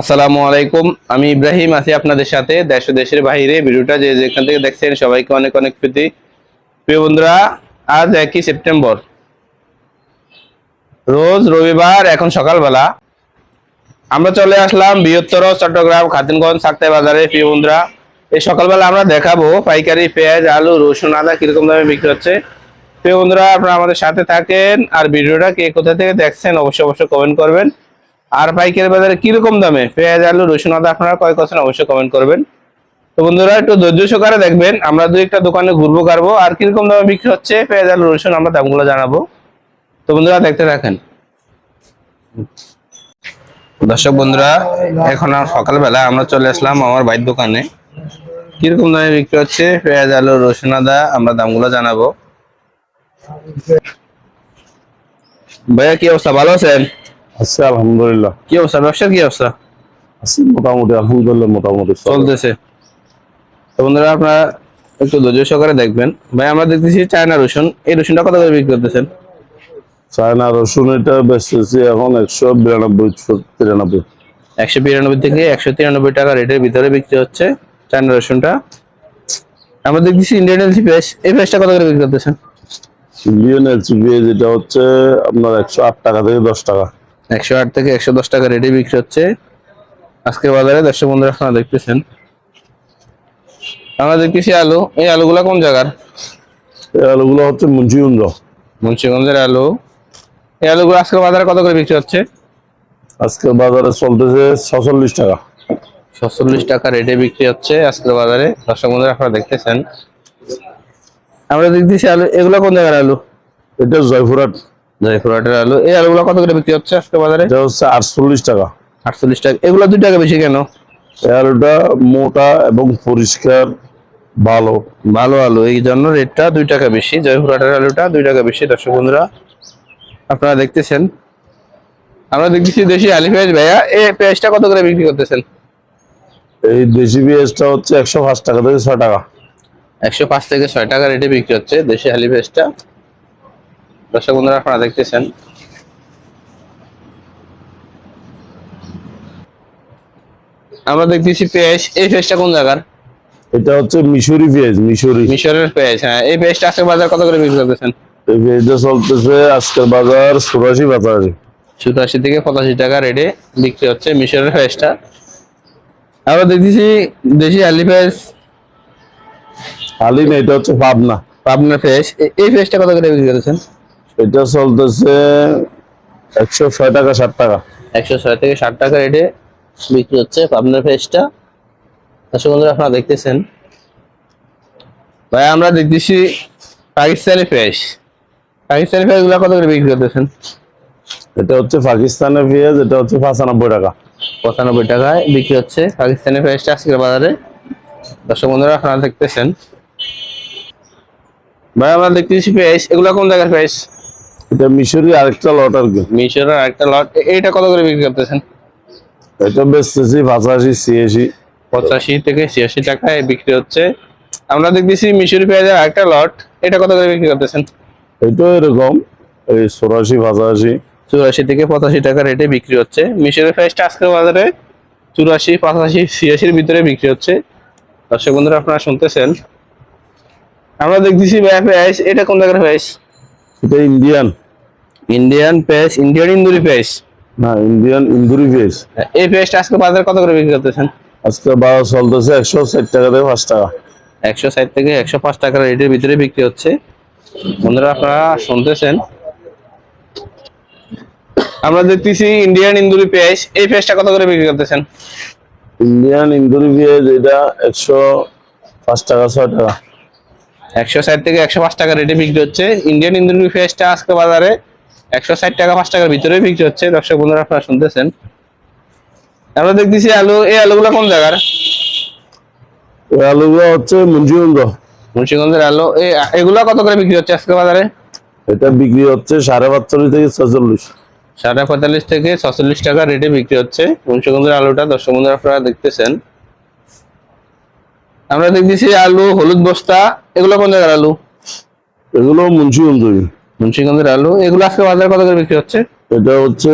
আসসালামু আলাইকুম। আমি ইব্রাহিম আছি আপনাদের সাথে দেশ দেশের বাইরে। ভিডিওটা যে যেখান থেকে দেখছেন সবাইকে অনেক অনেক প্রীতি। প্রিয় বন্ধুরা, আজ একই সেপ্টেম্বর। রোজ রবিবার, এখন সকালবেলা। আমরা চলে আসলাম বৃহত্তর চট্টগ্রাম খাতিনগঞ্জ সাক্তাই বাজারে। প্রিয় বন্ধুরা, এই সকালবেলা আমরা দেখাবো পাইকারি পেঁয়াজ, আলু, রসুন, আদা কীরকম দামে বিক্রি হচ্ছে। প্রিয় বন্ধুরা, আপনারা আমাদের সাথে থাকেন। আর ভিডিওটা কে কোথা থেকে দেখছেন অবশ্যই অবশ্যই কমেন্ট করবেন। আর পাইকারি বাজারে কীরকম দামে? পেঁয়াজ, আলু, রসুন, আদা আপনারা কয় করছেন অবশ্যই কমেন্ট করবেন। তো বন্ধুরা, একটু ধৈর্য সহকারে দেখবেন, আমরা দুই একটা দোকানে ঘুরবো কারবো আর কীরকম দামে বিক্রি হচ্ছে পেঁয়াজ, আলু, রসুন, আমরা দামগুলো জানাব। তো বন্ধুরা, দেখতে থাকেন। দর্শক বন্ধুরা, এখন আর সকালবেলা আমরা চলে আসলাম আমার বাইর দোকানে। কীরকম দামে বিক্রি হচ্ছে পেঁয়াজ, আলু, রসুন, আদা, আমরা দামগুলো জানাব। ভাইয়া, কি অবস্থা? ভালো আছেন? আচ্ছা আলহামদুলিল্লাহ। কি অবস্থা? ব্যবসার কি অবস্থা? আছি মোটামুটি আলহামদুলিল্লাহ মোটামুটি চলতেছে। তো বন্ধুরা আপনারা একটু ধৈর্য সহকারে দেখবেন। ভাই আমরা দেখতেছি চায়না রসুন। এই রসুনটা কত করে বিক্রি করতেছেন? চায়না রসুন এটা বেচতেছি এখন একশো বিরানব্বই তিরানব্বই। একশো বিরানব্বই থেকে একশো তিরানব্বই টাকা রেটের ভিতরে বিক্রি হচ্ছে চায়না রসুনটা। আমরা দেখতেছি ইন্ডিয়ান এলসি পেঁয়াজ। এই পেঁয়াজটা কত করে বিক্রি করতেছেন? ইন্ডিয়ান এলসিপি যেটা হচ্ছে আপনার একশো আট টাকা থেকে দশ টাকা। একশো আট থেকে একশো দশ টাকা রেটে বিক্রি হচ্ছে। আজকের বাজারে দর্শক বন্ধুরা আপনারা দেখতেছেন। আমরা দেখতেছি আলু। এই আলুগুলা কোন জায়গার? এই আলুগুলো হচ্ছে মুন্সিগঞ্জ। মুন্সিগঞ্জের আলু। এই আলুগুলো আজকের বাজারে কত করে বিক্রি হচ্ছে? আজকের বাজারে চলতেছে ছচল্লিশ টাকা। ছচল্লিশ টাকা রেটে বিক্রি হচ্ছে আজকের বাজারে। দর্শক বন্ধুরা আপনারা দেখতেছেন। আমরা দেখতেছি আলু। এগুলো কোন জায়গার আলু? এটা জয়পুরহাট। জয়পুরহাটের আলু। এই আলুগুলো কত করে বিক্রি হচ্ছে আজকের বাজারে? এটা হচ্ছে আটচল্লিশ টাকা। আটচল্লিশ টাকা। এগুলো দুই টাকা বেশি কেন? এই আলুটা মোটা এবং পরিষ্কার ভালো। ভালো আলু। এই জন্য রেটটা দুই টাকা বেশি। জয়পুরহাটের আলুটা দুই টাকা বেশি দর্শক বন্ধুরা। আপনারা দেখতেছেন। আমরা দেখতেছি দেশি আলি পেঁয়াজ ভাইয়া। এই পেঁয়াজটা কত করে বিক্রি করতেছেন? এই দেশি পেঁয়াজটা হচ্ছে একশো পাঁচ টাকা থেকে ছয় টাকা। একশো পাঁচ থেকে ছয় টাকা রেটে বিক্রি হচ্ছে দেশি আলি পেঁয়াজটা। দর্শক বন্ধুরা আপনারা দেখতেছেন। আমরা দেখতেছি পেঁয়াজ। এই পেঁয়াজটা কোন জায়গার? এটা হচ্ছে মিশরি পেঁয়াজ মিশরি। মিশরের পেঁয়াজ হ্যাঁ। এই পেঁয়াজটা আজকে বাজার কত করে বিক্রি করতেছেন? এই পেঁয়াজটা চলতেছে আজকের বাজার চুরাশি বাজারে চুরাশি থেকে পঁচাশি টাকা রেটে বিক্রি হচ্ছে মিশরের পেঁয়াজটা। আমরা দেখতেছি দেশি আলি পেঁয়াজ। আলিম এটা হচ্ছে পাবনা। পাবনা পেঁয়াজ। এই পেঁয়াজটা কত করে বিক্রি করতেছেন? এটা চলতেছে একশো ছয় টাকা ষাট টাকা। একশো ছয় থেকে ষাট টাকা রেটে বিক্রি হচ্ছে পাবনার পেঁয়াজটা দর্শক বন্ধুরা আপনারা দেখতেছেন। ভাই আমরা দেখতেছি পাকিস্তানি পেঁয়াজ পাকিস্তানি পেঁয়াজগুলো কত করে বিক্রি করতেছেন? এটা হচ্ছে পাকিস্তানের পেঁয়াজ এটা হচ্ছে পঁচানব্বই টাকা। পঁচানব্বই টাকায় বিক্রি হচ্ছে পাকিস্তানি পেঁয়াজটা আজকের বাজারে। দর্শক বন্ধুরা আপনারা দেখতেছেন। ভাই আমরা দেখতেছি পেঁয়াজ এগুলো কোন জায়গার পেঁয়াজ এটা মিশরি আরেকটা লট আর কি। মিশরের একটা লট এইটা কত করে বিক্রি করতেছেন? এটা বেচতেছি পঁচাশি ছিয়াশি। পঁচাশি থেকে ছিয়াশি টাকায় বিক্রি হচ্ছে। আমরা দেখতেছি মিশরি পেঁয়াজের একটা লট এটা কত করে বিক্রি করতেছেন? এটাও এরকম এই চৌরাশি পঁচাশি। চুরাশি থেকে পঁচাশি টাকা রেটে বিক্রি হচ্ছে। মিশরের পেঁয়াজটা আজকের বাজারে চুরাশি পঁচাশি ছিয়াশির ভিতরে বিক্রি হচ্ছে। দর্শক বন্ধুরা আপনারা শুনতেছেন। আমরা দেখতেছি ভাইয়া পেঁয়াজ এটা কোন জায়গার পেঁয়াজ এটা ইন্ডিয়ান ইন্ডিয়ান পেঁয়াজ ইন্ডিয়ান ইন্দুরি পেঁয়াজ না ইন্ডিয়ান ইন্দুরি পেঁয়াজ এই পেঁয়াজটা আজকে বাজারে কত করে বিক্রি করতেছেন? আজকে বাজার চলতেছে একশো ষাট টাকা থেকে পাঁচ টাকা। একশো ষাট থেকে একশো পাঁচ টাকার রেটের ভিতরে বিক্রি হচ্ছে। বন্ধুরা আপনারা শুনতেছেন? আমরা দেখতেছি ইন্ডিয়ান ইন্দুরি পেঁয়াজ এই পেঁয়াজটা কত করে বিক্রি করতেছেন? ইন্ডিয়ান ইন্দুরি পেঁয়াজ এটা একশো পাঁচ টাকা ছয় টাকা। একশো ষাট থেকে একশো পাঁচ টাকা রেটে বিক্রি হচ্ছে। ইন্ডিয়ান ইন্দুরি পেঁয়াজটা আজকে বাজারে একশো ষাট টাকা পাঁচ টাকার ভিতরে বিক্রি হচ্ছে। দর্শক বন্ধুরা আপনারা শুনতেছেন। আমরা দেখতেছি আলু এই আলুগুলো কোন জায়গার? আলুগুলো হচ্ছে মুন্সিগঞ্জ। মুন্সিগঞ্জের আলু। এগুলা কত করে বিক্রি হচ্ছে আজকে বাজারে? এটা বিক্রি হচ্ছে সাড়ে পাঁচচল্লিশ থেকে ছচল্লিশ সাড়ে পঁয়তাল্লিশ থেকে ছচল্লিশ টাকা রেটে বিক্রি হচ্ছে মুন্সিগঞ্জের আলুটা। দর্শক বন্ধুরা আপনারা দেখতেছেন। আমরা দেখতেছি আলু হলুদ বস্তা এগুলো কোন জায়গার আলু? এগুলো মুন্সিগঞ্জ মুন্সিগঞ্জের আলু। এগুলো আজকে বাজারে কত করে বিক্রি হচ্ছে? এটা হচ্ছে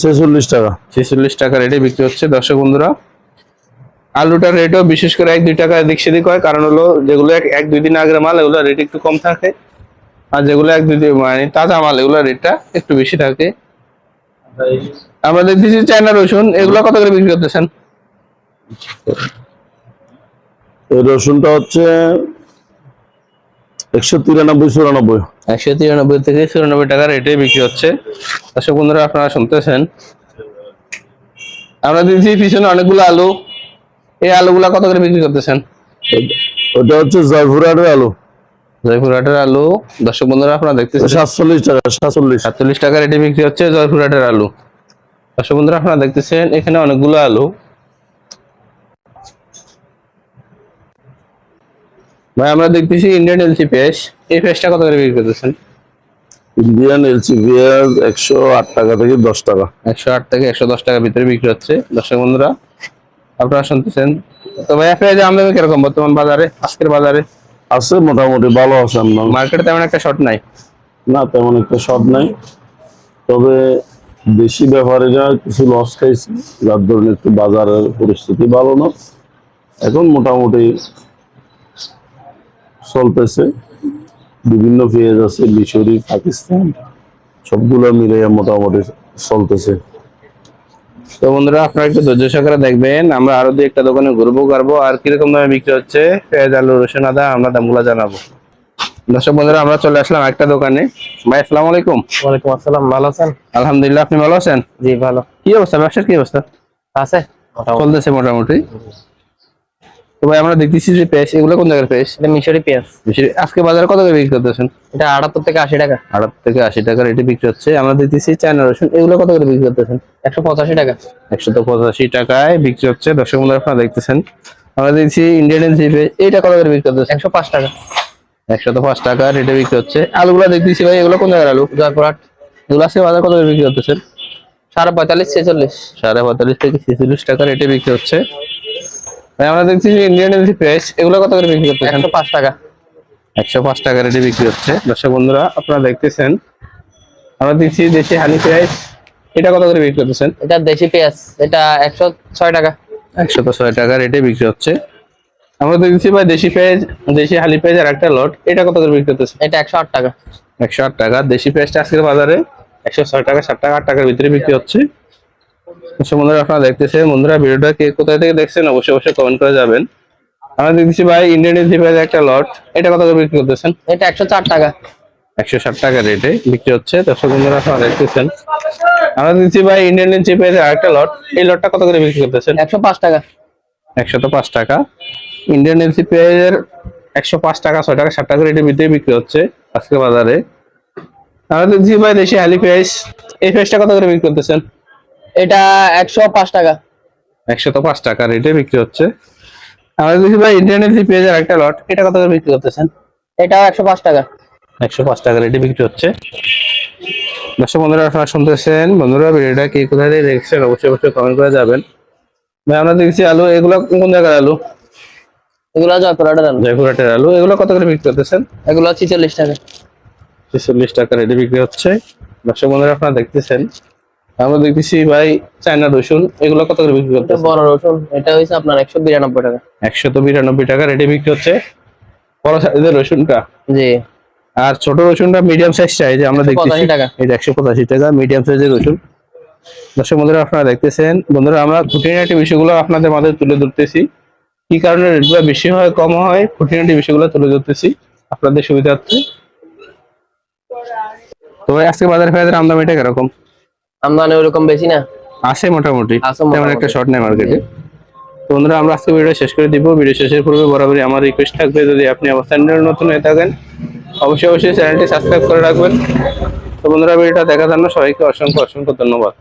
ছেচল্লিশ টাকা। ছেচল্লিশ টাকা রেটে বিক্রি হচ্ছে। দর্শক বন্ধুরা আলুটার রেটও বিশেষ করে এক দুই টাকা এদিক সেদিক হয়। কারণ হলো যেগুলো এক এক দুই দিন আগের মাল এগুলো রেট একটু কম থাকে। আর যেগুলো এক দুই দিন মানে তাজা মাল এগুলো রেটটা একটু বেশি থাকে। আমরা দেখতেছি চায়না রসুন। এগুলো কত করে বিক্রি করতেছেন? এই রসুনটা হচ্ছে একশো তিরানব্বই চুরানব্বই। একশো তিরানব্বই থেকে চুরানব্বই টাকা রেটে বিক্রি হচ্ছে। দর্শক বন্ধুরা আপনারা শুনতেছেন? আমরা দেখছি পিছনে অনেকগুলো আলু। এই আলুগুলা কত করে বিক্রি করতেছেন? ওটা হচ্ছে জয়পুরহাটের আলু। জয়পুরহাটের আলু। দর্শক বন্ধুরা আপনারা দেখতেছেন? সাতচল্লিশ টাকা সাতচল্লিশ। সাতচল্লিশ টাকা রেটে বিক্রি হচ্ছে জয়পুরহাটের আলু। দর্শক বন্ধুরা আপনারা দেখতেছেন এখানে অনেকগুলো আলু। ভাই আমরা দেখতেছি ইন্ডিয়ান এলসি পেঁয়াজ এই পেঁয়াজটা কত করে বিক্রি করতেছেন? ইন্ডিয়ান এলসি পেঁয়াজ একশো আট টাকা থেকে দশ টাকা। একশো আট থেকে একশো দশ টাকার ভিতরে বিক্রি হচ্ছে দর্শক বন্ধুরা। আপনারা শুনতেছেন। তো ভাই পেঁয়াজ আমদানি কীরকম বর্তমান বাজারে আজকের বাজারে? আছে মোটামুটি ভালো আছে আপনার মার্কেটে তেমন একটা শর্ট নাই? না তেমন একটা শর্ট নাই। তবে বেশি দেশি ব্যাপারীরা কিছু লস খাইছে যার ধরুন একটু বাজারের পরিস্থিতি ভালো না। এখন মোটামুটি চলতেছে। বিভিন্ন পেঁয়াজ আছে মিশরি পাকিস্তান সবগুলো মিলে মোটামুটি চলতেছে। তো বন্ধুরা আপনারা একটু ধৈর্য সহকারে দেখবেন আমরা আরও দুই একটা দোকানে ঘুরবো করব আর কীরকম দামে বিক্রি হচ্ছে পেঁয়াজ আলু রসুন আদা আমরা দামগুলো জানাব। দর্শক বন্ধুরা আমরা চলে আসলাম একটা দোকানে। ভাই আসসালামু আলাইকুম। ওয়ালাইকুম আসসালাম ভালো আছেন? আলহামদুলিল্লাহ আপনি ভালো আছেন? জি ভালো। কি অবস্থা ব্যবসার কি অবস্থা? আছে চলতেছে মোটামুটি। তো ভাই আমরা দেখতেছি যে পেঁয়াজ এগুলো কোন জায়গার পেঁয়াজ? এটা মিশরি পেঁয়াজ। বেশি- আজকে বাজারে কত করে বিক্রি করতেছেন? এটা আটাত্তর থেকে আশি টাকা। আড়াত থেকে আশি টাকা রেটে বিক্রি হচ্ছে। আমরা দেখতেছি চায়না রসুন এগুলো কত করে বিক্রি করতেছেন? একশো পঁচাশি টাকা। একশো পঁচাশি টাকায় বিক্রি হচ্ছে। দর্শক বন্ধুরা আপনারা দেখতেছেন। আমরা দেখছি ইন্ডিয়ান জিপে এইটা কত করে বিক্রি করতেছেন? একশো পাঁচ টাকা। একশো তো পাঁচ টাকা রেটে বিক্রি হচ্ছে। আলুগুলো দেখতেছি ভাই এগুলো কোন জায়গার আলু? জয়পুরহাট। এগুলো আজকে বাজার কত করে বিক্রি করতেছেন? সাড়ে পঁয়তাল্লিশ ছেচল্লিশ। সাড়ে পঁয়তাল্লিশ থেকে ছেচল্লিশ টাকা রেটে বিক্রি হচ্ছে। আমরা দেখছি যে ইন্ডিয়ান পেঁয়াজ এগুলো কত করে বিক্রি করতেছেন? একশো পাঁচ টাকা। একশো পাঁচ টাকা রেটে বিক্রি হচ্ছে। দর্শক বন্ধুরা আপনারা দেখতেছেন আমরা দেখছি দেশি হানি পেঁয়াজ এটা কত করে বিক্রি করতেছেন? এটা দেশি পেঁয়াজ এটা একশো ছয় টাকা। একশো তো ছয় টাকা রেটে বিক্রি হচ্ছে। আমরা দেখছি ভাই দেশি পেঁয়াজ দেশি হালি পেঁয়াজ আর একটা লট এটা কত করে বিক্রি করতেছে এটা একশো আট টাকা। একশো আট টাকা। দেশি পেঁয়াজটা আজকের বাজারে একশো ছয় টাকা ষাট টাকা আট টাকার ভিতরে বিক্রি হচ্ছে। দর্শক বন্ধুরা আপনারা দেখতেছেন। বন্ধুরা ভিডিওটা কে কোথায় থেকে দেখছেন অবশ্যই অবশ্যই কমেন্ট করে যাবেন। আমরা দেখতেছি ভাই ইন্ডিয়ান পেঁয়াজ একটা লট এটা কত করে বিক্রি করতেছেন? এটা একশো চার টাকা। একশো ষাট টাকা রেটে বিক্রি হচ্ছে। দর্শক বন্ধুরা আপনারা দেখতেছেন। আমরা দেখছি ভাই ইন্ডিয়ান চিপ আরেকটা লট এই লটটা কত করে বিক্রি করতেছেন? একশো পাঁচ টাকা। একশো তো পাঁচ টাকা। ইন্ডিয়ান পেঁয়াজের একশো পাঁচ টাকা ছয় টাকা ষাট টাকা রেটের ভিতরে বিক্রি হচ্ছে আজকে বাজারে। আমরা দেখছি ভাই দেশি হালি পেঁয়াজ এই পেঁয়াজটা কত করে বিক্রি করতেছেন? এটা একশো পাঁচ টাকা। একশো তো পাঁচ টাকা রেটে বিক্রি হচ্ছে। আমরা দেখছি ভাই ইন্ডিয়ান এলসি পেঁয়াজের একটা লট এটা কত করে বিক্রি করতেছেন? এটাও একশো পাঁচ টাকা। একশো পাঁচ টাকা রেটে বিক্রি হচ্ছে। দর্শক বন্ধুরা আপনারা শুনতেছেন। বন্ধুরা ভিডিওটা কি কোথায় থেকে দেখছেন অবশ্যই অবশ্যই কমেন্ট করে যাবেন। ভাই আমরা দেখছি আলু। এগুলো কোন জায়গার আলু? এগুলো জয়পুরহাটের আলু। জয়পুরহাটের আলু। এগুলো কত করে বিক্রি করতেছেন? এগুলো ছিচল্লিশ টাকা। ছেচল্লিশ টাকা রেটে বিক্রি হচ্ছে। দর্শক বন্ধুরা আপনারা দেখতেছেন। আমরা দেখতেছি ভাই চায়না রসুন এগুলো কত করে বিক্রি করতেছেন বড় রসুন এটা হয়েছে আপনার একশো বিরানব্বই টাকা। একশো তো বিরানব্বই টাকা রেটে বিক্রি হচ্ছে। বড় সাইজের রসুনটা। জি। আর ছোট রসুনটা মিডিয়াম সাইজ চাই যে আমরা দেখতেছি। 185। এটা একশো পঁচাশি টাকা মিডিয়াম সাইজের রসুন। দর্শক বন্ধুরা আপনারা দেখতেছেন। বন্ধুরা আমরা খুঁটিনাটি বিষয়গুলো আপনাদের মাঝে তুলে ধরতেছি। কি কারণে রেটগুলো বেশি হয় কম হয় খুঁটিনাটি বিষয়গুলো তুলে ধরতেছি। আপনাদের সুবিধার্থে। তো আজকে বাজারে ফেরাদের আমদামিটা কীরকম? আমদানি ওরকম বেশি না? আসে মোটামুটি। তেমন একটা শর্ট নেই মার্কেটে তো বন্ধুরা আমরা আজকে ভিডিও শেষ করে দিব। ভিডিও শেষের পূর্বে বরাবরই আমার রিকোয়েস্ট থাকবে যদি আপনি আমার চ্যানেল নতুন হয়ে থাকেন অবশ্যই অবশ্যই চ্যানেলটি সাবস্ক্রাইব করে রাখবেন। তো বন্ধুরা ভিডিওটা দেখার জন্য সবাইকে অসংখ্য অসংখ্য ধন্যবাদ।